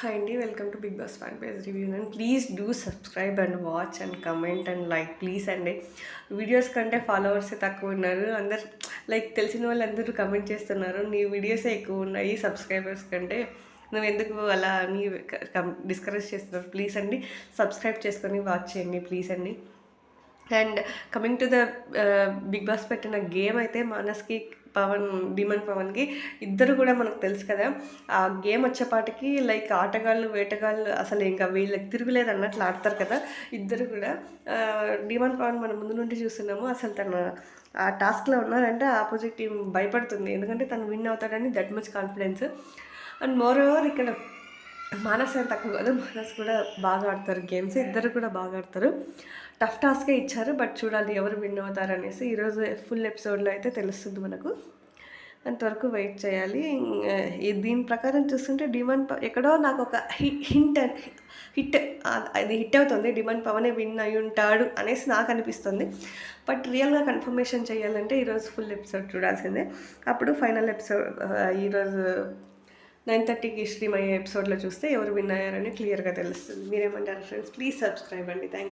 Hi అండి welcome to Bigg Boss fan page review and please do subscribe and watch and comment and like please అండి videos కంటే ఫాలోవర్సే తక్కువ ఉన్నారు. అందరు లైక్ తెలిసిన వాళ్ళు అందరూ కమెంట్ చేస్తున్నారు. నీ వీడియోసే ఎక్కువ ఉన్నాయి సబ్స్క్రైబర్స్ కంటే. నువ్వు ఎందుకు అలా అని డిస్కరేజ్ చేస్తున్నారు? ప్లీజ్ అండి సబ్స్క్రైబ్ చేసుకొని వాచ్ చేయండి. ప్లీజ్ అండి and coming to the Bigg Boss పెట్టిన గేమ్ అయితే మానస్కి పవన్ భీమన్ పవన్కి ఇద్దరు కూడా మనకు తెలుసు కదా. ఆ గేమ్ వచ్చేపాటికి లైక్ ఆటగాళ్ళు వేటగాళ్ళు అసలు ఇంకా వీళ్ళకి తిరుగులేదు అన్నట్లు ఆడతారు కదా ఇద్దరు కూడా. భీమన్ పవన్ మనం ముందు నుండి చూస్తున్నాము. అసలు తన ఆ టాస్క్లో ఉన్నారంటే ఆపోజిట్ టీం భయపడుతుంది. ఎందుకంటే తను విన్ అవుతాడని that much confidence. And moreover ఇక్కడ మానస్ అని తక్కువ కాదు మానస్ కూడా బాగా ఆడతారు గేమ్స్ ఇద్దరు కూడా బాగా ఆడతారు. టఫ్ టాస్కే ఇచ్చారు బట్ చూడాలి ఎవరు విన్ అవుతారు అనేసి ఈరోజు ఫుల్ ఎపిసోడ్లో అయితే తెలుస్తుంది మనకు. అంతవరకు వెయిట్ చేయాలి. దీని ప్రకారం చూస్తుంటే డిమాండ్ ప- ఎక్కడో నాకు ఒక హింట్ హిట్ అది హిట్ అవుతుంది. డిమాండ్ పవనే విన్ అయి ఉంటాడు అనేసి నాకు అనిపిస్తుంది. బట్ రియల్గా కన్ఫర్మేషన్ చేయాలంటే ఈరోజు ఫుల్ ఎపిసోడ్ చూడాల్సిందే. అప్పుడు ఫైనల్ ఎపిసోడ్ ఈరోజు నైన్ థర్టీకి స్ట్రీమ్ అయ్యే ఎపిసోడ్లో చూస్తే ఎవరు విన్ అయ్యారని క్లియర్గా తెలుస్తుంది. మీరేమంటారు ఫ్రెండ్స్? ప్లీజ్ సబ్స్క్రైబ్ అండి. థ్యాంక్